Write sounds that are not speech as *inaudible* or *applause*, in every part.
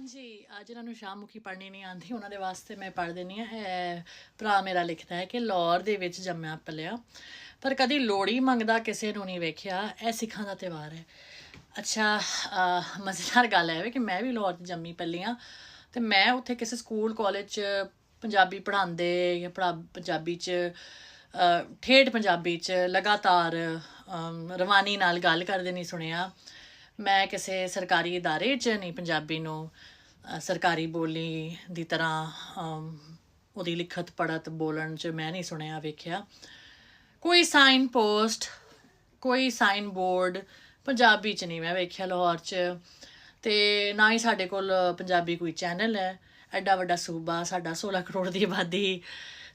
ਹਾਂਜੀ ਅਹ ਜਿਨ੍ਹਾਂ ਨੂੰ ਸ਼ਾਮੁਖੀ ਪੜ੍ਹਨੀ ਨਹੀਂ ਆਉਂਦੀ, ਉਹਨਾਂ ਦੇ ਵਾਸਤੇ ਮੈਂ ਪੜ੍ਹ ਦਿੰਨੀ ਆ ਇਹ ਭਰਾ ਮੇਰਾ ਲਿਖਦਾ ਹੈ ਕਿ ਲਾਹੌਰ ਦੇ ਵਿੱਚ ਜੰਮਿਆ ਪਲਿਆ, ਪਰ ਕਦੀ ਲੋੜੀ ਮੰਗਦਾ ਕਿਸੇ ਨੂੰ ਨਹੀਂ ਵੇਖਿਆ, ਇਹ ਸਿੱਖਾਂ ਦਾ ਤਿਉਹਾਰ ਹੈ। ਅੱਛਾ ਮਜ਼ੇਦਾਰ ਗੱਲ ਹੈ ਵੇ ਕਿ ਮੈਂ ਵੀ ਲਾਹੌਰ 'ਚ ਜੰਮੀ ਪਲੀ ਹਾਂ ਤੇ ਮੈਂ ਉੱਥੇ ਕਿਸੇ ਸਕੂਲ, ਕਾਲਜ 'ਚ ਪੰਜਾਬੀ ਪੜ੍ਹਾਉਂਦੇ ਜਾਂ ਪੜ੍ਹਾ ਪੰਜਾਬੀ 'ਚ ਠੇਠ ਪੰਜਾਬੀ 'ਚ ਲਗਾਤਾਰ ਰਵਾਨੀ ਨਾਲ ਗੱਲ ਕਰਦੇ ਨਹੀਂ ਸੁਣਿਆ। ਮੈਂ ਕਿਸੇ ਸਰਕਾਰੀ ਇਦਾਰੇ 'ਚ ਨਹੀਂ ਪੰਜਾਬੀ ਨੂੰ ਸਰਕਾਰੀ ਬੋਲੀ ਦੀ ਤਰ੍ਹਾਂ ਉਹਦੀ ਲਿਖਤ ਪੜਤ ਬੋਲਣ 'ਚ ਮੈਂ ਨਹੀਂ ਸੁਣਿਆ, ਵੇਖਿਆ। ਕੋਈ ਸਾਈਨ ਪੋਸਟ ਕੋਈ ਸਾਈਨ ਬੋਰਡ ਪੰਜਾਬੀ 'ਚ ਨਹੀਂ ਮੈਂ ਵੇਖਿਆ ਲਾਹੌਰ 'ਚ। ਤੇ ਨਾ ਹੀ ਸਾਡੇ ਕੋਲ ਪੰਜਾਬੀ ਕੋਈ ਚੈਨਲ ਹੈ। ਐਡਾ ਵੱਡਾ ਸੂਬਾ ਸਾਡਾ 16 ਕਰੋੜ ਦੀ ਆਬਾਦੀ।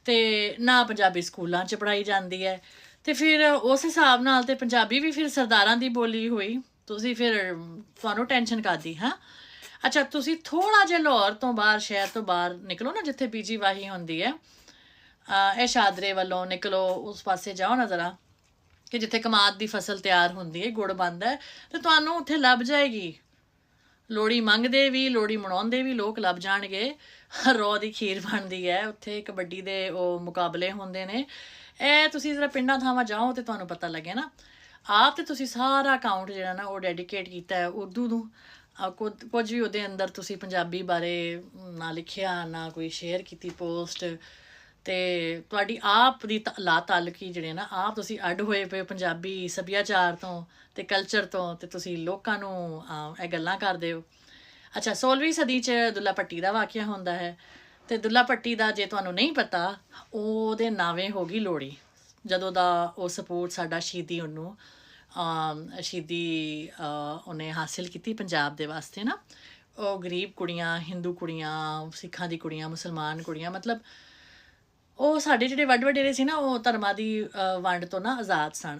ਤੇ ਨਾ ਪੰਜਾਬੀ ਸਕੂਲਾਂ 'ਚ ਪੜਾਈ ਜਾਂਦੀ ਹੈ। ਤੇ ਫਿਰ ਉਸ ਹਿਸਾਬ ਨਾਲ ਤੇ ਪੰਜਾਬੀ ਵੀ ਫਿਰ ਸਰਦਾਰਾਂ ਦੀ ਬੋਲੀ ਹੋਈ। ਤੁਸੀਂ ਫਿਰ ਤੁਹਾਨੂੰ ਟੈਨਸ਼ਨ ਕਾਦੀ ਹਾਂ? ਅੱਛਾ, ਤੁਸੀਂ ਥੋੜਾ ਜਿਹਾ ਲਾਹੌਰ ਤੋਂ ਬਾਹਰ, ਸ਼ਹਿਰ ਤੋਂ ਬਾਹਰ ਨਿਕਲੋ ਨਾ, ਜਿੱਥੇ ਬੀਜੀ ਵਾਹੀ ਹੁੰਦੀ ਹੈ। ਇਹ ਸ਼ਾਦਰੇ ਵੱਲੋਂ ਨਿਕਲੋ, ਉਸ ਪਾਸੇ ਜਾਓ ਨਾ ਜ਼ਰਾ, ਕਿ ਜਿੱਥੇ ਕਮਾਦ ਦੀ ਫਸਲ ਤਿਆਰ ਹੁੰਦੀ ਹੈ, ਗੁੜ ਬਣਦਾ ਹੈ, ਤੇ ਤੁਹਾਨੂੰ ਉੱਥੇ ਲੱਭ ਜਾਏਗੀ। ਲੋੜੀ ਮੰਗਦੇ ਵੀ ਲੋੜੀ ਮਨਾਉਂਦੇ ਵੀ, ਲੋਕ ਲੱਭ ਜਾਣਗੇ। ਰੋ ਦੀ ਖੀਰ ਬਣਦੀ ਹੈ, ਉੱਥੇ ਕਬੱਡੀ ਦੇ ਉਹ ਮੁਕਾਬਲੇ ਹੁੰਦੇ ਨੇ। ਇਹ ਤੁਸੀਂ ਜ਼ਰਾ ਪਿੰਡਾਂ ਥਾਵਾਂ ਜਾਓ ਤੇ ਤੁਹਾਨੂੰ ਪਤਾ ਲੱਗੇ ਨਾ। ਆਪ ਤੇ ਤੁਸੀਂ ਸਾਰਾ ਅਕਾਊਂਟ ਜਿਹੜਾ ਨਾ ਉਹ ਡੈਡੀਕੇਟ ਕੀਤਾ ਹੈ ਉਰਦੂ ਨੂੰ। ਕੁਝ ਵੀ ਉਹਦੇ ਅੰਦਰ ਤੁਸੀਂ ਪੰਜਾਬੀ ਬਾਰੇ ਨਾ ਲਿਖਿਆ, ਨਾ ਕੋਈ ਸ਼ੇਅਰ ਕੀਤੀ ਪੋਸਟ ਤੇ ਤੁਹਾਡੀ ਆਪ ਦੀ ਤ- ਲਾ ਤਾਲੁਕੀ ਜਿਹੜੇ ਨਾ, ਆਪ ਤੁਸੀਂ ਅੱਡ ਹੋਏ ਪਏ ਪੰਜਾਬੀ ਸੱਭਿਆਚਾਰ ਤੋਂ ਤੇ ਕਲਚਰ ਤੋਂ ਤੇ ਤੁਸੀਂ ਲੋਕਾਂ ਨੂੰ ਇਹ ਗੱਲਾਂ ਕਰਦੇ ਹੋ। ਅੱਛਾ 16ਵੀਂ ਸਦੀ ਚ ਦੁੱਲਾ ਭੱਟੀ ਦਾ ਵਾਕਿਆ ਹੁੰਦਾ ਹੈ ਤੇ ਦੁੱਲਾ ਭੱਟੀ ਦਾ ਜੇ ਤੁਹਾਨੂੰ ਨਹੀਂ ਪਤਾ, ਉਹਦੇ ਨਾਵੇਂ ਹੋ ਗਈ ਲੋੜੀ ਜਦੋਂ ਦਾ ਉਹ ਸਪੋਰਟ ਸਾਡਾ ਸ਼ਹੀਦੀ ਉਹਨੂੰ ਸ਼ਹੀਦੀ ਉਹਨੇ ਹਾਸਿਲ ਕੀਤੀ ਪੰਜਾਬ ਦੇ ਵਾਸਤੇ ਨਾ, ਉਹ ਗਰੀਬ ਕੁੜੀਆਂ, ਹਿੰਦੂ ਕੁੜੀਆਂ, ਸਿੱਖਾਂ ਦੀ ਕੁੜੀਆਂ, ਮੁਸਲਮਾਨ ਕੁੜੀਆਂ, ਮਤਲਬ ਉਹ ਸਾਡੇ ਜਿਹੜੇ ਵੱਡ ਵਡੇਰੇ ਸੀ ਨਾ, ਉਹ ਧਰਮਾਂ ਦੀ ਵੰਡ ਤੋਂ ਨਾ ਆਜ਼ਾਦ ਸਨ।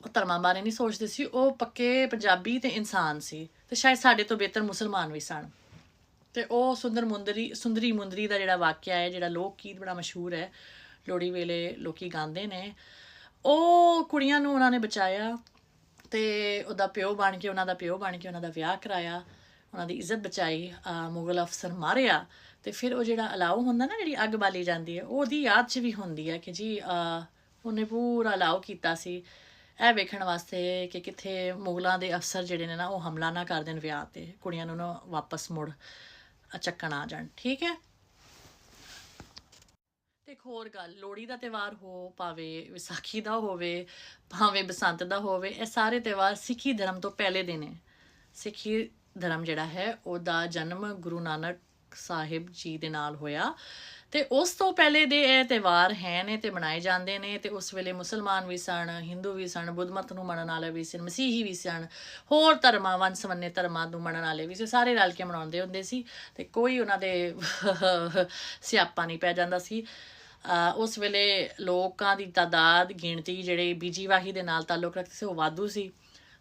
ਉਹ ਧਰਮਾਂ ਬਾਰੇ ਨਹੀਂ ਸੋਚਦੇ ਸੀ, ਉਹ ਪੱਕੇ ਪੰਜਾਬੀ ਤੇ ਇਨਸਾਨ ਸੀ ਤੇ ਸ਼ਾਇਦ ਸਾਡੇ ਤੋਂ ਬਿਹਤਰ ਮੁਸਲਮਾਨ ਵੀ ਸਨ। ਤੇ ਉਹ ਸੁੰਦਰ ਮੁੰਦਰੀ, ਸੁੰਦਰੀ ਮੁੰਦਰੀ ਦਾ ਜਿਹੜਾ ਵਾਕਿਆ ਹੈ, ਜਿਹੜਾ ਲੋਕ ਗੀਤ ਬੜਾ ਮਸ਼ਹੂਰ ਹੈ ਲੋੜੀ ਵੇਲੇ ਲੋਕੀ ਗਾਉਂਦੇ ਨੇ। ਉਹ ਕੁੜੀਆਂ ਨੂੰ ਉਹਨਾਂ ਨੇ ਬਚਾਇਆ ਤੇ ਉਹਦਾ ਪਿਓ ਬਣ ਕੇ, ਉਹਨਾਂ ਦਾ ਪਿਓ ਬਣ ਕੇ ਉਹਨਾਂ ਦਾ ਵਿਆਹ ਕਰਾਇਆ। ਉਹਨਾਂ ਦੀ ਇੱਜ਼ਤ ਬਚਾਈ ਮੁਗਲ ਅਫਸਰ ਮਾਰਿਆ ਤੇ ਫਿਰ ਉਹ ਜਿਹੜਾ ਅਲਾਉ ਹੁੰਦਾ ਨਾ, ਜਿਹੜੀ ਅੱਗ ਬਾਲੀ ਜਾਂਦੀ ਹੈ, ਉਹਦੀ ਯਾਦ 'ਚ ਵੀ ਹੁੰਦੀ ਹੈ ਕਿ ਜੀ ਉਹਨੇ ਪੂਰਾ ਅਲਾਉ ਕੀਤਾ ਸੀ। ਇਹ ਵੇਖਣ ਵਾਸਤੇ ਕਿ ਕਿੱਥੇ ਮੁਗਲਾਂ ਦੇ ਅਫਸਰ ਜਿਹੜੇ ਨੇ ਨਾ, ਉਹ ਹਮਲਾ ਨਾ ਕਰ ਦੇਣ ਵਿਆਹ ਤੇ। ਕੁੜੀਆਂ ਨੂੰ ਨਾ ਵਾਪਸ ਮੁੜ ਚੱਕਣ ਆ ਜਾਣ। ਠੀਕ ਹੈ? ਇੱਕ ਹੋਰ ਗੱਲ, ਲੋਹੜੀ ਦਾ ਤਿਉਹਾਰ ਹੋ ਭਾਵੇਂ ਵਿਸਾਖੀ ਦਾ ਹੋਵੇ, ਭਾਵੇਂ ਬਸੰਤ ਦਾ ਹੋਵੇ, ਇਹ ਸਾਰੇ ਤਿਉਹਾਰ ਸਿੱਖੀ ਧਰਮ ਤੋਂ ਪਹਿਲੇ ਦੇ ਨੇ ਸਿੱਖੀ ਧਰਮ ਜਿਹੜਾ ਹੈ, ਉਹਦਾ ਜਨਮ ਗੁਰੂ ਨਾਨਕ ਸਾਹਿਬ ਜੀ ਦੇ ਨਾਲ ਹੋਇਆ ਤੇ ਉਸ ਤੋਂ ਪਹਿਲੇ ਦੇ ਇਹ ਤਿਉਹਾਰ ਹੈ ਨੇ ਤੇ ਮਨਾਏ ਜਾਂਦੇ ਨੇ ਤੇ ਉਸ ਵੇਲੇ ਮੁਸਲਮਾਨ ਵੀ ਸਨ, ਹਿੰਦੂ ਵੀ ਸਨ, ਬੁੱਧ ਮਤ ਨੂੰ ਮੰਨਣ ਵਾਲੇ ਵੀ ਸਨ, ਮਸੀਹੀ ਵੀ ਸਨ, ਹੋਰ ਧਰਮਾਂ ਵੰਨਵੰਨੇ ਧਰਮਾਂ ਨੂੰ ਮੰਨਣ ਵਾਲੇ ਵੀ ਸੀ, ਸਾਰੇ ਰਲ ਕੇ ਮਨਾਉਂਦੇ ਹੁੰਦੇ ਸੀ ਤੇ ਕੋਈ ਉਹਨਾਂ ਦੇ *laughs* ਸਿਆਪਾ ਨਹੀਂ ਪੈ ਜਾਂਦਾ ਸੀ। ਉਸ ਵੇਲੇ ਲੋਕਾਂ ਦੀ ਤਾਦਾਦ ਗਿਣਤੀ ਜਿਹੜੇ ਬੀਜੀਵਾਹੀ ਦੇ ਨਾਲ ਤਾਲੁਕ ਰੱਖਦੇ ਸੀ ਉਹ ਵਾਧੂ ਸੀ।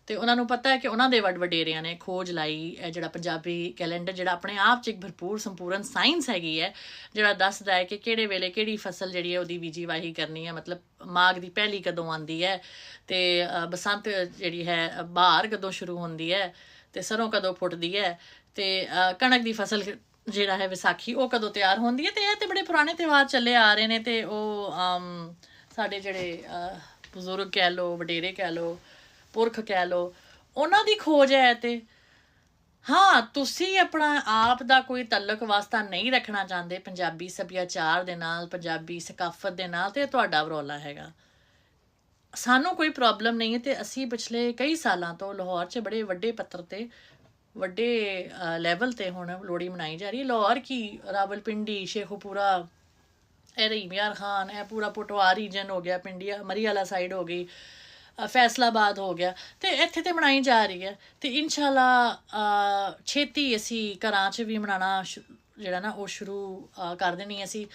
ਤੇ ਉਹਨਾਂ ਨੂੰ ਪਤਾ ਹੈ ਕਿ ਉਹਨਾਂ ਦੇ ਵੱਡ ਵਡੇਰਿਆਂ ਨੇ ਖੋਜ ਲਾਈ ਜਿਹੜਾ ਪੰਜਾਬੀ ਕੈਲੰਡਰ ਜਿਹੜਾ ਆਪਣੇ ਆਪ 'ਚ ਇੱਕ ਭਰਪੂਰ ਸੰਪੂਰਨ ਸਾਇੰਸ ਹੈਗੀ ਹੈ ਜਿਹੜਾ ਦੱਸਦਾ ਹੈ ਕਿ ਕਿਹੜੇ ਵੇਲੇ ਕਿਹੜੀ ਫਸਲ ਜਿਹੜੀ ਹੈ ਉਹਦੀ ਬੀਜੀ ਵਾਹੀ ਕਰਨੀ ਹੈ ਮਤਲਬ ਮਾਘ ਦੀ ਪਹਿਲੀ ਕਦੋਂ ਆਉਂਦੀ ਹੈ ਤੇ ਬਸੰਤ ਜਿਹੜੀ ਹੈ ਅ, ਬਹਾਰ ਕਦੋਂ ਸ਼ੁਰੂ ਹੁੰਦੀ ਹੈ ਤੇ ਸਰੋਂ ਕਦੋਂ ਫੁੱਟਦੀ ਹੈ ਤੇ ਕਣਕ ਦੀ ਫਸਲ ਜਿਹੜਾ ਹੈ ਵਿਸਾਖੀ, ਉਹ ਕਦੋਂ ਤਿਆਰ ਹੁੰਦੀ ਹੈ ਤੇ ਇਹ ਤੇ ਬੜੇ ਪੁਰਾਣੇ ਤਿਉਹਾਰ ਚੱਲੇ ਆ ਰਹੇ ਨੇ ਤੇ ਉਹ ਸਾਡੇ ਜਿਹੜੇ ਬਜ਼ੁਰਗ ਕਹਿ ਲੋ ਵਡੇਰੇ ਕਹਿ ਲੋ ਪੁਰਖ ਕਹਿ ਲੋ ਉਹਨਾਂ ਦੀ ਖੋਜ ਹੈ ਇਹ ਤੇ। ਹਾਂ, ਤੁਸੀਂ ਆਪਣਾ ਆਪ ਦਾ ਕੋਈ ਤਲਕ ਵਾਸਤਾ ਨਹੀਂ ਰੱਖਣਾ ਚਾਹੁੰਦੇ ਪੰਜਾਬੀ ਸੱਭਿਆਚਾਰ ਦੇ ਨਾਲ, ਪੰਜਾਬੀ ਸਕਾਫਤ ਦੇ ਨਾਲ ਤੇ ਇਹ ਤੁਹਾਡਾ ਰੌਲਾ ਹੈਗਾ। ਸਾਨੂੰ ਕੋਈ ਪ੍ਰੋਬਲਮ ਨਹੀਂ ਹੈ ਤੇ ਅਸੀਂ ਪਿਛਲੇ ਕਈ ਸਾਲਾਂ ਤੋਂ ਲਾਹੌਰ 'ਚ ਬੜੇ ਵੱਡੇ ਪੱਤਰ ਤੇ ਵੱਡੇ ਲੈਵਲ ਤੇ ਹੁਣ ਲੋਹੜੀ ਮਨਾਈ ਜਾ ਰਹੀ ਹੈ। ਲਾਹੌਰ ਕੀ, ਰਾਵਲਪਿੰਡੀ, ਸ਼ੇਖੂਪੁਰਾ, ਇਹ ਰੀਮਿਆਰ ਖਾਨ, ਇਹ ਪੂਰਾ ਪਟਵਾਰ ਰੀਜਨ ਹੋ ਗਿਆ ਪਿੰਡੀਆ ਮਰੀ ਵਾਲਾ ਸਾਈਡ ਹੋ ਗਈ ਫੈਸਲਾਬਾਦ ਹੋ ਗਿਆ। ਤੇ ਇੱਥੇ ਤੇ ਮਨਾਈ ਜਾ ਰਹੀ ਹੈ। ਤੇ ਇਨਸ਼ਾਅੱਲਾ ਛੇਤੀ ਅਸੀਂ ਘਰਾਂ 'ਚ ਵੀ ਮਨਾਣਾ ਜਿਹੜਾ ਨਾ ਉਹ ਸ਼ੁਰੂ ਕਰ ਦੇਣੀ ਅਸੀਂ।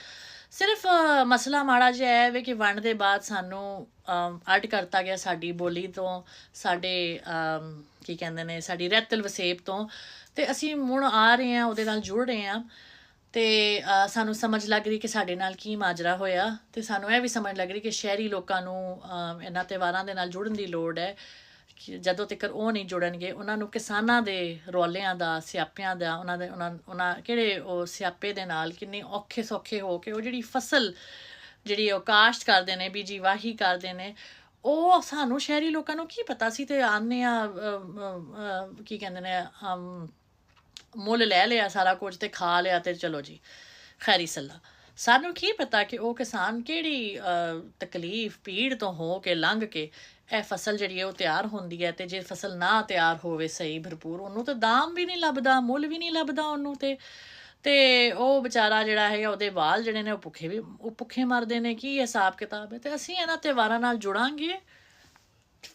ਸਿਰਫ ਮਸਲਾ ਮਾੜਾ ਜਿਹਾ ਹੈ ਵੇ ਕਿ ਵੰਡ ਦੇ ਬਾਅਦ ਸਾਨੂੰ ਅੱਡ ਕਰਤਾ ਗਿਆ ਸਾਡੀ ਬੋਲੀ ਤੋਂ, ਸਾਡੇ ਕੀ ਕਹਿੰਦੇ ਨੇ, ਸਾਡੀ ਰੈਤਲ ਵਸੇਬ ਤੋਂ। ਤੇ ਅਸੀਂ ਹੁਣ ਆ ਰਹੇ ਹਾਂ, ਉਹਦੇ ਨਾਲ ਜੁੜ ਰਹੇ ਹਾਂ। ਤੇ ਸਾਨੂੰ ਸਮਝ ਲੱਗ ਰਹੀ ਕਿ ਸਾਡੇ ਨਾਲ ਕੀ ਮਾਜਰਾ ਹੋਇਆ। ਤੇ ਸਾਨੂੰ ਇਹ ਵੀ ਸਮਝ ਲੱਗ ਰਹੀ ਕਿ ਸ਼ਹਿਰੀ ਲੋਕਾਂ ਨੂੰ ਇਹਨਾਂ ਤਿਉਹਾਰਾਂ ਦੇ ਨਾਲ ਜੁੜਨ ਦੀ ਲੋੜ ਹੈ। ਕਿ ਜਦੋਂ ਤੱਕ ਉਹ ਨਹੀਂ ਜੁੜਨਗੇ, ਉਹਨਾਂ ਨੂੰ ਕਿਸਾਨਾਂ ਦੇ ਰੌਲਿਆਂ ਦਾ, ਸਿਆਪਿਆਂ ਦਾ, ਉਹਨਾਂ ਦੇ, ਉਹਨਾਂ ਉਹਨਾਂ ਕਿਹੜੇ ਉਹ ਸਿਆਪੇ ਦੇ ਨਾਲ ਕਿੰਨੇ ਔਖੇ ਸੌਖੇ ਹੋ ਕੇ ਉਹ ਜਿਹੜੀ ਫਸਲ ਜਿਹੜੀ ਉਹ ਕਾਸ਼ਤ ਕਰਦੇ ਨੇ, ਬੀਜੀ ਵਾਹੀ ਕਰਦੇ ਨੇ ਉਹ ਸਾਨੂੰ ਸ਼ਹਿਰੀ ਲੋਕਾਂ ਨੂੰ ਕੀ ਪਤਾ ਸੀ ਤੇ ਆਨੇ ਆ ਕੀ ਕਹਿੰਦੇ ਨੇ ਮੁੱਲ ਲੈ ਲਿਆ ਸਾਰਾ ਕੁਝ ਤੇ ਖਾ ਲਿਆ ਤੇ ਚਲੋ ਜੀ, ਖੈਰੀ ਸੱਲਾ। ਸਾਨੂੰ ਕੀ ਪਤਾ ਕਿ ਉਹ ਕਿਸਾਨ ਕਿਹੜੀ ਤਕਲੀਫ ਪੀੜ ਤੋਂ ਹੋ ਕੇ ਲੰਘ ਕੇ ਇਹ ਫਸਲ ਜਿਹੜੀ ਹੈ ਉਹ ਤਿਆਰ ਹੁੰਦੀ ਹੈ ਤੇ ਜੇ ਫਸਲ ਨਾ ਤਿਆਰ ਹੋਵੇ ਸਹੀ, ਭਰਪੂਰ ਉਹਨੂੰ ਤਾਂ ਦਾਮ ਵੀ ਨਹੀਂ ਲੱਭਦਾ, ਮੁੱਲ ਵੀ ਨਹੀਂ ਲੱਭਦਾ ਉਹਨੂੰ ਤੇ ਤੇ ਉਹ ਵਿਚਾਰਾ ਜਿਹੜਾ ਹੈਗਾ ਉਹਦੇ ਵਾਲ ਜਿਹੜੇ ਨੇ ਉਹ ਭੁੱਖੇ ਵੀ, ਉਹ ਭੁੱਖੇ ਮਰਦੇ ਨੇ, ਕੀ ਹਿਸਾਬ ਕਿਤਾਬ ਹੈ? ਤੇ ਅਸੀਂ ਇਹਨਾਂ ਤਿਉਹਾਰਾਂ ਨਾਲ ਜੁੜਾਂਗੇ।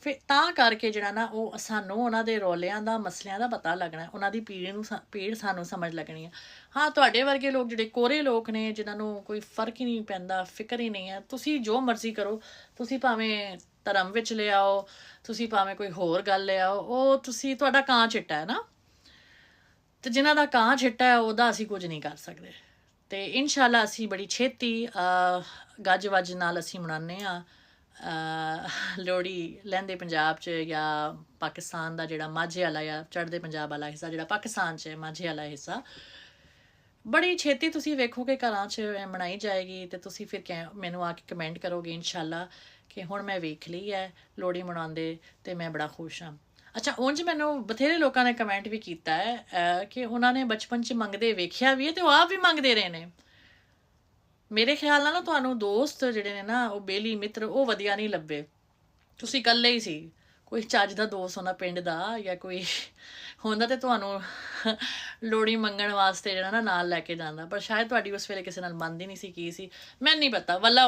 ਫਿਰ ਤਾਂ ਕਰਕੇ ਜਿਹੜਾ ਨਾ ਉਹ ਸਾਨੂੰ ਉਹਨਾਂ ਦੇ ਰੋਲਿਆਂ ਦਾ, ਮਸਲਿਆਂ ਦਾ ਪਤਾ ਲੱਗਣਾ, ਉਹਨਾਂ ਦੀ ਪੀੜ ਨੂੰ ਸ- ਪੀੜ ਸਾਨੂੰ ਸਮਝ ਲੱਗਣੀ ਹੈ ਹਾਂ, ਤੁਹਾਡੇ ਵਰਗੇ ਲੋਕ ਜਿਹੜੇ ਕੋਰੇ ਲੋਕ ਨੇ, ਜਿਨ੍ਹਾਂ ਨੂੰ ਕੋਈ ਫ਼ਰਕ ਹੀ ਨਹੀਂ ਪੈਂਦਾ, ਫਿਕਰ ਹੀ ਨਹੀਂ ਹੈ ਤੁਸੀਂ ਜੋ ਮਰਜ਼ੀ ਕਰੋ, ਤੁਸੀਂ ਭਾਵੇਂ ਧਰਮ ਵਿੱਚ ਲਿਆਓ, ਤੁਸੀਂ ਭਾਵੇਂ ਕੋਈ ਹੋਰ ਗੱਲ ਲਿਆਓ, ਉਹ ਤੁਸੀਂ, ਤੁਹਾਡਾ ਕਾਂ ਚਿੱਟਾ ਹੈ ਨਾ? ਤੇ ਜਿਨ੍ਹਾਂ ਦਾ ਕਾਂ ਛਿੱਟਾ ਹੈ, ਉਹਦਾ ਅਸੀਂ ਕੁਝ ਨਹੀਂ ਕਰ ਸਕਦੇ। ਤੇ ਇਨਸ਼ਾਅੱਲਾ ਅਸੀਂ ਬੜੀ ਛੇਤੀ ਗੱਜ ਵੱਜ ਨਾਲ ਅਸੀਂ ਮਨਾਉਂਦੇ ਆ ਲੋਹੜੀ ਲਹਿੰਦੇ ਪੰਜਾਬ 'ਚ ਜਾਂ ਪਾਕਿਸਤਾਨ ਦਾ ਜਿਹੜਾ ਮਾਝੇ ਵਾਲਾ ਜਾਂ ਚੜ੍ਹਦੇ ਪੰਜਾਬ ਵਾਲਾ ਹਿੱਸਾ, ਜਿਹੜਾ ਪਾਕਿਸਤਾਨ 'ਚ ਹੈ, ਮਾਝੇ ਵਾਲਾ ਹਿੱਸਾ। ਬੜੀ ਛੇਤੀ ਤੁਸੀਂ ਵੇਖੋਗੇ ਘਰਾਂ 'ਚ ਮਨਾਈ ਜਾਏਗੀ ਤੇ ਤੁਸੀਂ ਫਿਰ ਕਹਿ, ਮੈਨੂੰ ਆ ਕੇ ਕਮੈਂਟ ਕਰੋਗੇ ਇਨਸ਼ਾਅੱਲਾ ਕਿ ਹੁਣ ਮੈਂ ਵੇਖ ਲਈ ਹੈ ਲੋਹੜੀ ਮਨਾਉਂਦੇ ਤੇ ਮੈਂ ਬੜਾ ਖੁਸ਼ ਹਾਂ। ਅੱਛਾ, ਉਂਝ ਮੈਨੂੰ ਬਥੇਰੇ ਲੋਕਾਂ ਨੇ ਕਮੈਂਟ ਵੀ ਕੀਤਾ ਹੈ ਕਿ ਉਹਨਾਂ ਨੇ ਬਚਪਨ 'ਚ ਮੰਗਦੇ ਵੇਖਿਆ ਵੀ ਹੈ ਤੇ ਉਹ ਆਪ ਵੀ ਮੰਗਦੇ ਰਹੇ ਨੇ। ਮੇਰੇ ਖਿਆਲ ਨਾਲ ਨਾ ਤੁਹਾਨੂੰ ਦੋਸਤ ਜਿਹੜੇ ਨੇ ਨਾ, ਉਹ ਬੇਲੀ ਮਿੱਤਰ, ਉਹ ਵਧੀਆ ਨਹੀਂ ਲੱਭੇ। ਤੁਸੀਂ ਇਕੱਲੇ ਹੀ ਸੀ। ਕੋਈ ਚੱਜ ਦਾ ਦੋਸਤ ਹੋਣਾ ਪਿੰਡ ਦਾ ਜਾਂ ਕੋਈ ਹੁੰਦਾ ਤੇ ਤੁਹਾਨੂੰ ਲੋੜੀ ਮੰਗਣ ਵਾਸਤੇ ਜਿਹੜਾ ਨਾ ਨਾਲ ਲੈ ਕੇ ਜਾਂਦਾ। ਪਰ ਸ਼ਾਇਦ ਤੁਹਾਡੀ ਉਸ ਵੇਲੇ ਕਿਸੇ ਨਾਲ ਮੰਨਦੀ ਨਹੀਂ ਸੀ ਕੀ ਸੀ। ਮੈਨੂੰ ਨਹੀਂ ਪਤਾ। ਵੱਲਾ